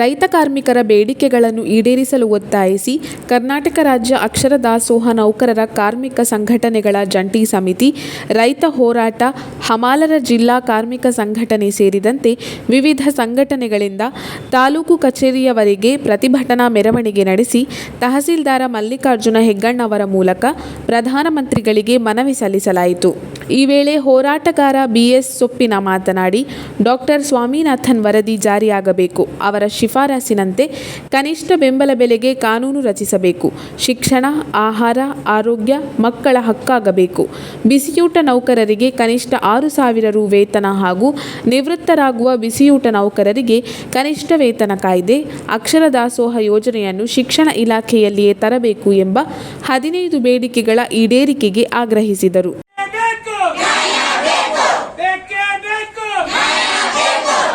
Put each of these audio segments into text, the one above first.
ರೈತ ಕಾರ್ಮಿಕರ ಬೇಡಿಕೆಗಳನ್ನು ಈಡೇರಿಸಲು ಒತ್ತಾಯಿಸಿ ಕರ್ನಾಟಕ ರಾಜ್ಯ ಅಕ್ಷರ ದಾಸೋಹ ನೌಕರರ ಕಾರ್ಮಿಕ ಸಂಘಟನೆಗಳ ಜಂಟಿ ಸಮಿತಿ, ರೈತ ಹೋರಾಟ, ಹಮಾಲರ ಜಿಲ್ಲಾ ಕಾರ್ಮಿಕ ಸಂಘಟನೆ ಸೇರಿದಂತೆ ವಿವಿಧ ಸಂಘಟನೆಗಳಿಂದ ತಾಲೂಕು ಕಚೇರಿಯವರೆಗೆ ಪ್ರತಿಭಟನಾ ಮೆರವಣಿಗೆ ನಡೆಸಿ ತಹಸೀಲ್ದಾರ ಮಲ್ಲಿಕಾರ್ಜುನ ಹೆಗ್ಗಣ್ಣವರ ಮೂಲಕ ಪ್ರಧಾನಮಂತ್ರಿಗಳಿಗೆ ಮನವಿ ಸಲ್ಲಿಸಲಾಯಿತು. ಈ ವೇಳೆ ಹೋರಾಟಗಾರ ಬಿಎಸ್ ಸೊಪ್ಪಿನ ಮಾತನಾಡಿ, ಡಾಕ್ಟರ್ ಸ್ವಾಮಿನಾಥನ್ ವರದಿ ಜಾರಿಯಾಗಬೇಕು. ಅವರ ಶಿಫಾರಸಿನಂತೆ ಕನಿಷ್ಠ ಬೆಂಬಲ ಬೆಲೆಗೆ ಕಾನೂನು ರಚಿಸಬೇಕು. ಶಿಕ್ಷಣ, ಆಹಾರ, ಆರೋಗ್ಯ, ಮಕ್ಕಳ ಹಕ್ಕಾಗಬೇಕು. ಬಿಸಿಯೂಟ ನೌಕರರಿಗೆ ಕನಿಷ್ಠ ಆರು ಸಾವಿರ ರು ವೇತನ ಹಾಗೂ ನಿವೃತ್ತರಾಗುವ ಬಿಸಿಯೂಟ ನೌಕರರಿಗೆ ಕನಿಷ್ಠ ವೇತನ ಕಾಯ್ದೆ, ಅಕ್ಷರ ದಾಸೋಹ ಯೋಜನೆಯನ್ನು ಶಿಕ್ಷಣ ಇಲಾಖೆಯಲ್ಲಿಯೇ ತರಬೇಕು ಎಂಬ ಹದಿನೈದು ಬೇಡಿಕೆಗಳ ಈಡೇರಿಕೆಗೆ ಆಗ್ರಹಿಸಿದರು ಬೇಕು ಬೇಕೇ ಬೇಕು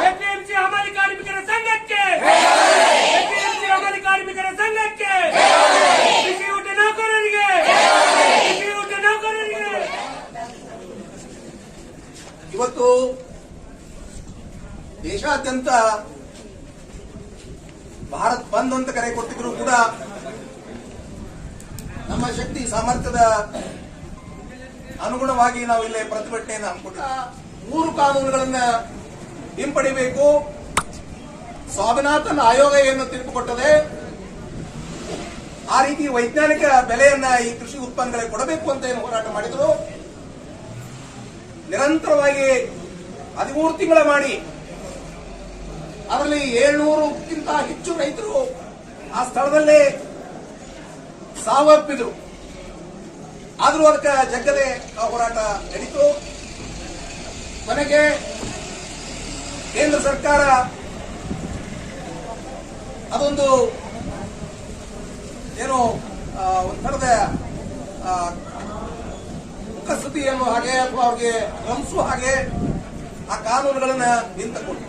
ಎಪಿಎಂಸಿ ಹಮಾಲಿ ಕಾರ್ಮಿಕರ ಸಂಘಕ್ಕೆ ಎಪಿಎಂಸಿ ಹಮಾಲಿ ಕಾರ್ಮಿಕರ ಸಂಘಕ್ಕೆ ಬಿಸಿಯೂಟ ನೌಕರರಿಗೆ ಬಿಸಿಯೂಟ ನೌಕರರಿಗೆ ಇವತ್ತು ದೇಶಾದ್ಯಂತ ಭಾರತ್ ಬಂದ್ ಅಂತ ಕರೆ ಕೊಟ್ಟಿದ್ರು ಕೂಡ ನಮ್ಮ ಶಕ್ತಿ ಸಾಮರ್ಥ್ಯದ ಅನುಗುಣವಾಗಿ ನಾವು ಇಲ್ಲಿ ಪ್ರತಿಭಟನೆಯನ್ನು ಹಮ್ಮಿಕೊಂಡಿದ್ದೇವೆ ಮೂರು ಕಾನೂನುಗಳನ್ನ ಹಿಂಪಡಿಬೇಕು. ಸ್ವಾಮಿನಾಥನ್ ಆಯೋಗ ಏನು ತೀರ್ಪು ಕೊಟ್ಟದೆ ಆ ರೀತಿ ವೈಜ್ಞಾನಿಕ ಬೆಲೆಯನ್ನ ಈ ಕೃಷಿ ಉತ್ಪನ್ನಗಳಿಗೆ ಕೊಡಬೇಕು ಅಂತ ಏನು ಹೋರಾಟ ಮಾಡಿದ್ರು. ನಿರಂತರವಾಗಿ ಹದಿಮೂರು ತಿಂಗಳ ಮಾಡಿ. ಅದರಲ್ಲಿ ಏಳ್ನೂರಕ್ಕಿಂತ ಹೆಚ್ಚು ರೈತರು ಆ ಸ್ಥಳದಲ್ಲೇ ಸಾವಪ್ಪಿದ್ರು. ಆದರೂ ಅದಕ್ಕೆ ಜಗ್ಗದೆ ಆ ಹೋರಾಟ ನಡೀತು. ಕೊನೆಗೆ ಕೇಂದ್ರ ಸರ್ಕಾರ ಅದೊಂದು ಏನು ಒಂದು ಥರದ ಮುಖಸ್ತುತಿ ಅನ್ನೋ ಹಾಗೆ ಅಥವಾ ಅವ್ರಿಗೆ ರಂಸು ಹಾಗೆ ಆ ಕಾನೂನುಗಳನ್ನ ನಿಂತುಕೊಂಡು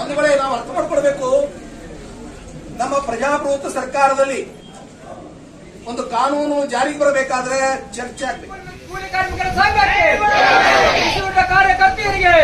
ಒಂದು ವೇಳೆ ನಾವು ಅರ್ಥ ಮಾಡ್ಕೊಳ್ಬೇಕು, ನಮ್ಮ ಪ್ರಜಾಪ್ರಭುತ್ವ ಸರ್ಕಾರದಲ್ಲಿ ಒಂದು ಕಾನೂನು ಜಾರಿಗೆ ಬರಬೇಕಾದ್ರೆ ಚರ್ಚೆ ಆಗ್ಬೇಕು. ಕಾರ್ಯಕರ್ತರಿಗೆ